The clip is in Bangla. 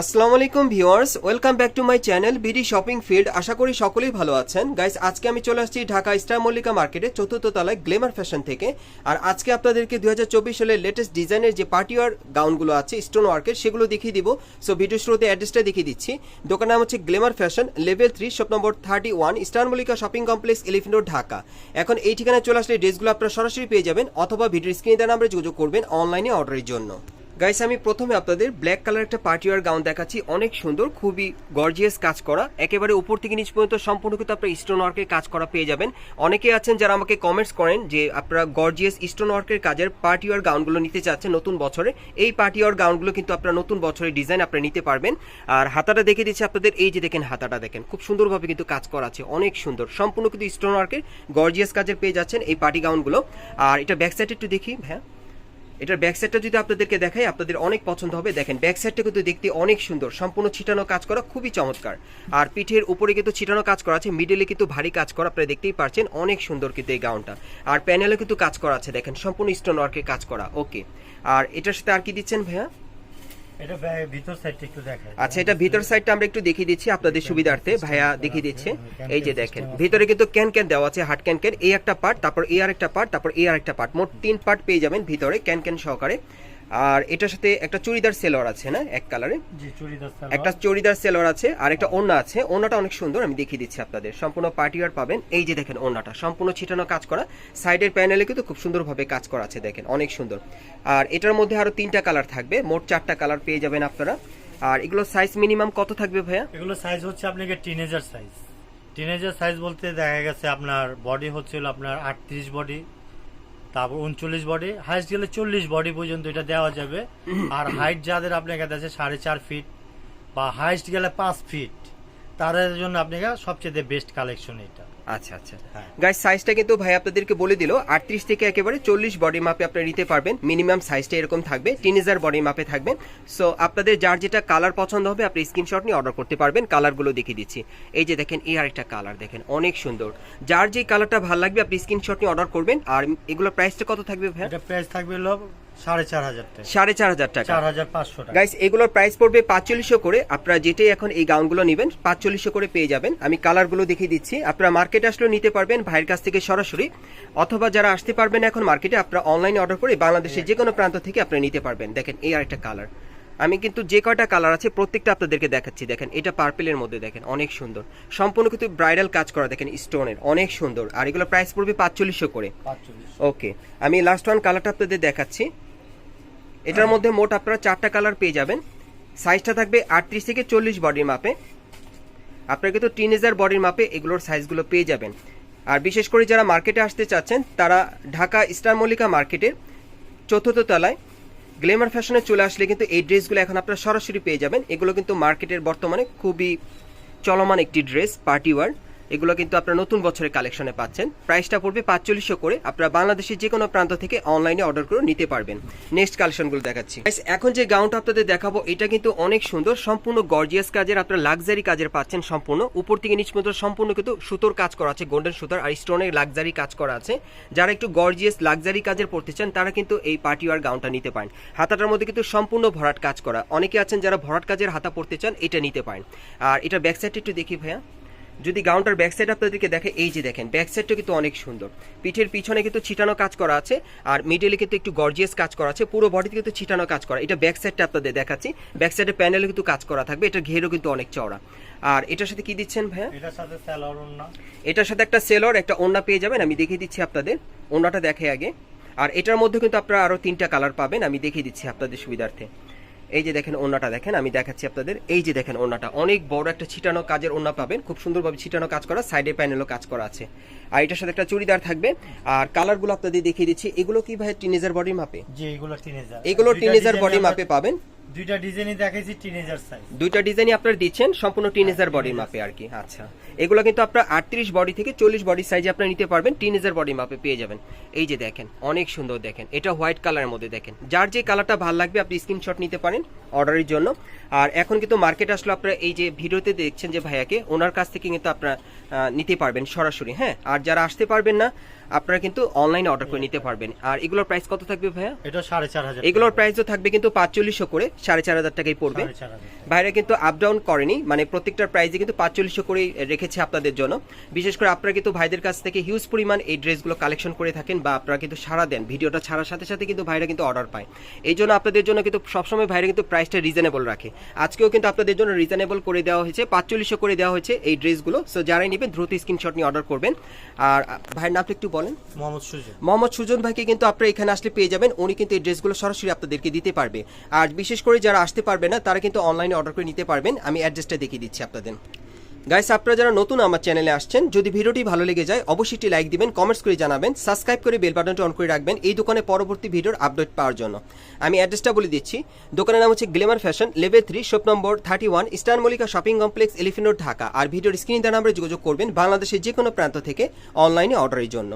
আসসালামু আলাইকুম viewers, welcome back to my channel BD shopping field. আশা করি সকলেই ভালো আছেন। গাইস, আজকে আমি চলে আসছি ঢাকা স্টার মল্লিকা মার্কেটে চতুর্থ তলায় গ্লেমার ফ্যাশন থেকে। আর আজকে আপনাদেরকে দু হাজার চব্বিশ সালের লেটেস্ট ডিজাইনের যে পার্টিওয়ার গাউনগুলো আছে স্টোন ওয়ার্কের সেগুলো দেখিয়ে দিব। সো ভিডিও শুরুতে অ্যাড্রেসটা দেখিয়ে দিচ্ছি। দোকানের নাম হচ্ছে glamour fashion level three shop number thirty one star Mallika shopping complex elephant road Dhaka. এখন এই ঠিকানায় চলে আসলে ড্রেসগুলো আপনারা সরাসরি পেয়ে যাবেন, অথবা ভিডিও স্ক্রিনে দেওয়া নাম্বারে যোগাযোগ করবেন অনলাইনে অর্ডারের জন্য। গাইস আমি প্রথমে আপনাদের ব্ল্যাক কালার একটা পার্টিওয়ার গাউন দেখাচ্ছি। অনেক সুন্দর, খুবই গর্জিয়াস কাজ করা। একেবারে উপর থেকে নিচ পর্যন্ত সম্পূর্ণ কিন্তু আপনার স্টোন ওয়ার্কের কাজ করা পেয়ে যাবেন। অনেকে আছেন যারা আমাকে কমেন্টস করেন যে আপনারা গর্জিয়াস স্টোন ওয়ার্কের কাজের পার্টিওয়ার গাউনগুলো নিতে চাচ্ছেন নতুন বছরে। এই পার্টিওয়ার গাউনগুলো কিন্তু আপনারা নতুন বছরের ডিজাইন আপনারা নিতে পারবেন। আর হাতাটা দেখে দিচ্ছি আপনাদের, এই যে দেখেন হাতাটা দেখেন, খুব সুন্দরভাবে কিন্তু কাজ করা আছে, অনেক সুন্দর। সম্পূর্ণ কিন্তু স্টোন ওয়ার্কের গর্জিয়াস কাজের পেয়ে যাচ্ছেন এই পার্টি গাউনগুলো আর এটা ব্যাক সাইড একটু দেখি হ্যাঁ এটার ব্যাক সাইডটা যদি আপনাদেরকে দেখাই, আপনাদের অনেক পছন্দ হবে। দেখেন ব্যাক সাইডটা কিন্তু দেখতে অনেক সুন্দর। সম্পূর্ণ ছিটানো কাজ করা খুবই চমৎকার। আর পিঠের উপরে কিন্তু ছিটানো কাজ করা আছে মিডলে কিন্তু ভারী কাজ করা, আপনারা দেখতেই পারছেন, অনেক সুন্দর কিন্তু এই গাউনটা আর প্যানেলে কিন্তু কাজ করা আছে, দেখেন, সম্পূর্ণ স্টোন ওয়ার্কের কাজ করা ওকে আর এটার সাথে আর কি দিচ্ছেন ভাইয়া? এটা ভিতর সাইডটা একটু দেখায় আচ্ছা এটা ভিতর সাইডটা আমরা একটু দেখিয়ে দিচ্ছি আপনাদের সুবিধার্থে। ভাইয়া দেখিয়ে দিচ্ছে। এই যে দেখেন ভিতরে কিন্তু ক্যান ক্যান দেওয়া আছে হাট ক্যান ক্যান এই একটা পার্ট তারপর এই আর একটা পার্ট তারপর এই আর একটা পার্ট মোট তিন পার্ট পেয়ে যাবেন ভিতরে ক্যান ক্যান সহকারে। আর এটার সাথে একটা চুড়িদার সেলোয়ার আছে না? এক কালারে। একটা চুড়িদার সেলোয়ার আছে আর একটা ওড়না আছে। ওড়নাটা অনেক সুন্দর আমি দেখিয়ে দিচ্ছি আপনাদের। সম্পূর্ণ পার্টিওয়ার পাবেন। এই যে দেখেন ওড়নাটা সম্পূর্ণ ছিটানো কাজ করা। সাইডের প্যানেলে কিন্তু খুব সুন্দরভাবে কাজ করা আছে দেখেন অনেক সুন্দর। আর এটার মধ্যে আরও তিনটা কালার থাকবে মোট চারটা কালার পেয়ে যাবেন আপনারা। আর এগুলো সাইজ মিনিমাম কত থাকবে ভাইয়া? এগুলো সাইজ হচ্ছে আপনাকে টিনেজার সাইজ টিনেজার সাইজ বলতে দেখা গেছে আপনার বডি হচ্ছে হলো আপনার আটত্রিশ বডি তারপর উনচল্লিশ বডি হাইস্ট গেলে চল্লিশ বডি পর্যন্ত এটা দেওয়া যাবে। আর হাইট যাদের আপনার কাছে সাড়ে চার ফিট বা হাইস্ট গেলে পাঁচ ফিট তাদের জন্য আপনাকে সবচেয়ে বেস্ট কালেকশন এটা। আচ্ছা আচ্ছা। হ্যাঁ। গাইস সাইজটা কিন্তু ভাই আপনাদেরকে বলে দিল আটত্রিশ থেকে একেবারে চল্লিশ বডি মাপে আপনারা নিতে পারবেন। মিনিমাম সাইজটা এরকম থাকবে টিনেজার বডি মাপে থাকবে। সো আপনাদের যার যেটা কালার পছন্দ হবে আপনি স্ক্রিনশট নিয়ে অর্ডার করতে পারবেন। কালারগুলো দেখিয়ে দিচ্ছি। এই যে দেখেন এই আরেকটা কালার দেখেন অনেক সুন্দর। যার যে কালারটা ভালো লাগবে আপনি স্ক্রিনশট নিয়ে অর্ডার করবেন। আর এগুলোর প্রাইসটা কত থাকবে ভাই এটা প্রাইস থাকবে সাড়ে চার হাজার টাকা। গাইস এগুলোর প্রাইস পড়বে পাঁচচল্লিশশো করে। আপনারা যেটাই এখন এই গাউনগুলো নেবেন পাঁচচল্লিশশো করে পেয়ে যাবেন। আমি কালারগুলো দেখিয়ে দিচ্ছি। আপনারা মার্কেটে আসলেও নিতে পারবেন ভাইয়ের কাছ থেকে সরাসরি। অথবা যারা আসতে পারবেন এখন মার্কেটে আপনারা অনলাইনে অর্ডার করে বাংলাদেশের যে কোনো প্রান্ত থেকে আপনারা নিতে পারবেন। দেখেন এই আরেকটা কালার আমি কিন্তু যে কয়টা কালার আছে প্রত্যেকটা আপনাদেরকে দেখাচ্ছি। দেখেন এটা পার্পেলের মধ্যে দেখেন অনেক সুন্দর। সম্পূর্ণ কিন্তু ব্রাইডাল কাজ করা দেখেন স্টোনের অনেক সুন্দর। আর এগুলো প্রাইস পড়বে পাঁচচল্লিশশো করে। ওকে আমি লাস্ট ওয়ান কালারটা আপনাদের দেখাচ্ছি। এটার মধ্যে মোট আপনারা চারটা কালার পেয়ে যাবেন। সাইজটা থাকবে আটত্রিশ থেকে চল্লিশ বডির মাপে। আপনারা কিন্তু টিনেজার বডির মাপে এগুলোর সাইজগুলো পেয়ে যাবেন। আর বিশেষ করে যারা মার্কেটে আসতে চাচ্ছেন তারা ঢাকা স্টার মল্লিকা মার্কেটের চতুর্থ তলায় গ্লেমার ফ্যাশনে চলে আসলে কিন্তু এই ড্রেসগুলো এখন আপনারা সরাসরি পেয়ে যাবেন। এগুলো কিন্তু মার্কেটের বর্তমানে খুবই চলমান একটি ড্রেস পার্টি ওয়ার এগুলো কিন্তু আপনারা নতুন বছরের কালেকশনে পাচ্ছেন। প্রাইসটা পড়বে পাঁচচল্লিশশো করে। আপনারা বাংলাদেশের যে কোনো প্রান্ত থেকে অনলাইনে অর্ডার করে নিতে পারবেন। নেক্সট কালেকশনগুলো দেখাচ্ছি। এখন যে গাউনটা আপনাদের দেখাবো, এটা কিন্তু অনেক সুন্দর, সম্পূর্ণ গর্জিয়াস কাজের, আপনারা লাক্সারি কাজের পাচ্ছেন সম্পূর্ণ। উপর থেকে নিচ পর্যন্ত সম্পূর্ণ কিন্তু সুতোর কাজ করা আছে গোল্ডেন সুতোর, আর স্টোনের লাক্সারি কাজ করা আছে। যারা একটু গর্জিয়াস লাক্সারি কাজের পড়তে চান, তারা কিন্তু এই পার্টি ওয়ার গাউনটা নিতে পারেন। হাতাটার মধ্যে কিন্তু সম্পূর্ণ ভরাট কাজ করা। অনেকে আছেন যারা ভরাট কাজের হাতা পড়তে চান, এটা নিতে পারেন। আর এটা ব্যাক সাইডটা একটু দেখি ভাইয়া। যদি গাউনটার ব্যাক সাইড আপনাদেরকে দেখে এই যে দেখেন ব্যাক সাইডটা কিন্তু অনেক সুন্দর। পিঠের পিছনে কিন্তু ছিটানো কাজ করা আছে আর মিডলে কিন্তু একটু গর্জিয়াস কাজ করা আছে পুরো বডিতে কিন্তু ছিটানো কাজ করা। এটা ব্যাক সাইডটা আপনাদের দেখাচ্ছি। ব্যাক সাইডের প্যানেলে কিন্তু কাজ করা থাকবে এটা ঘেরও কিন্তু অনেক চওড়া। আর এটার সাথে কি দিচ্ছেন ভাইয়া? এটার সাথে স্যালোয়ার না এটার সাথে একটা সেলর একটা ওন্না পেয়ে যাবেন আমি দেখিয়ে দিচ্ছি আপনাদের। ওন্নাটা দেখে আগে। আর এটার মধ্যে কিন্তু আপনারা আরও তিনটা কালার পাবেন আমি দেখিয়ে দিচ্ছি আপনাদের সুবিধার্থে। এই যে দেখেন ওনাটা দেখেন আমি দেখাচ্ছি আপনাদের এই যে দেখেন ওনাটা অনেক বড় একটা ছিটানো কাজের ওনা পাবেন খুব সুন্দরভাবে ছিটানো কাজ করা সাইডে প্যানেলও কাজ করা আছে। আর এটার সাথে একটা চুড়িদার থাকবে আর কালারগুলো আপনাদের দেখিয়ে দিচ্ছি এগুলো কি ভাই টিনেজার বডি মাপে? জি এগুলো টিনেজার। এগুলো টিনেজার বডি মাপে পাবেন। দুইটা ডিজাইনই দেখাইছি টিনেজার সাইজ দুইটা ডিজাইনই আপনারা দিচ্ছেন সম্পূর্ণ টিনেজার বডির মাপে আর কি আচ্ছা। এগুলো কিন্তু আপনারা আটত্রিশ বডি থেকে চল্লিশ বডি সাইজে আপনারা নিতে পারবেন টিনেজার বডি মাপে পেয়ে যাবেন। এই যে দেখেন অনেক সুন্দর দেখেন। এটা হোয়াইট কালারের মধ্যে দেখেন। যার যে কালারটা ভালো লাগবে আপনি স্ক্রিনশট নিতে পারেন অর্ডারের জন্য। আর এখন কিন্তু মার্কেট আসলে আপনারা এই যে ভিডিওতে দেখছেন যে ভাইয়াকে ওনার কাছ থেকে কিন্তু আপনারা নিতে পারবেন সরাসরি হ্যাঁ? আর যারা আসতে পারবেন না আপনারা কিন্তু অনলাইনে অর্ডার করে নিতে পারবেন। আর এগুলোর প্রাইস কত থাকবে ভাইয়া? এটা সাড়ে চার হাজার এগুলোর প্রাইসও থাকবে কিন্তু পাঁচচল্লিশশো করে সাড়ে চার হাজার টাকাই পড়বে। ভাইরা কিন্তু আপ ডাউন করেনি মানে প্রত্যেকটার প্রাইসে কিন্তু পাঁচচল্লিশশো করেই রেখেছে আপনাদের জন্য। বিশেষ করে আপনারা কিন্তু ভাইদের কাছ থেকে হিউজ পরিমাণ এই ড্রেসগুলো কালেকশন করে থাকেন বা আপনারা কিন্তু সারা দেন। ভিডিওটা ছাড়ার সাথে সাথে কিন্তু ভাইরা কিন্তু অর্ডার পায়। এই জন্য আপনাদের জন্য কিন্তু সবসময় ভাইরা কিন্তু প্রাইসটা রিজনেবল রাখে। আজকেও কিন্তু আপনাদের জন্য রিজনেবল করে দেওয়া হয়েছে পাঁচচল্লিশশো করে দেওয়া হয়েছে এই ড্রেসগুলো সো যারাই নেবেন দ্রুত স্ক্রিনশট নিয়ে অর্ডার করবেন। আর ভাইয়ের নামটা একটু বলেন। মোহাম্মদ সুজন। মোহাম্মদ সুজন ভাইকে কিন্তু আপনারা এখানে আসলে পেয়ে যাবেন। উনি কিন্তু এই ড্রেসগুলো সরাসরি আপনাদেরকে দিতে পারবে। আর বিশেষ করে যারা আসতে পারবে না তারা কিন্তু অনলাইনে অর্ডার করে নিতে পারবেন। আমি অ্যাড্রেসটা দেখিয়ে দিচ্ছি আপনাদের। গাইস আপনারা যারা নতুন আমার চ্যানেলে আসছেন যদি ভিডিওটি ভালো লেগে যায় অবশ্যই একটি লাইক দিবেন কমেন্টস করে জানাবেন সাবস্ক্রাইব করে বেল বাটনটা অন করে রাখবেন এই দোকানে পরবর্তী ভিডিওর আপডেট পাওয়ার জন্য। আমি অ্যাড্রেসটা বলে দিচ্ছি। দোকানের নাম হচ্ছে glamour fashion level three shop number thirty one eastern Mallika shopping complex elephant road Dhaka আর ভিডিওর স্ক্রিন দেওয়া নাম্বারে যোগাযোগ করবেন বাংলাদেশের যে কোনো প্রান্ত থেকে অনলাইনে অর্ডারের জন্য।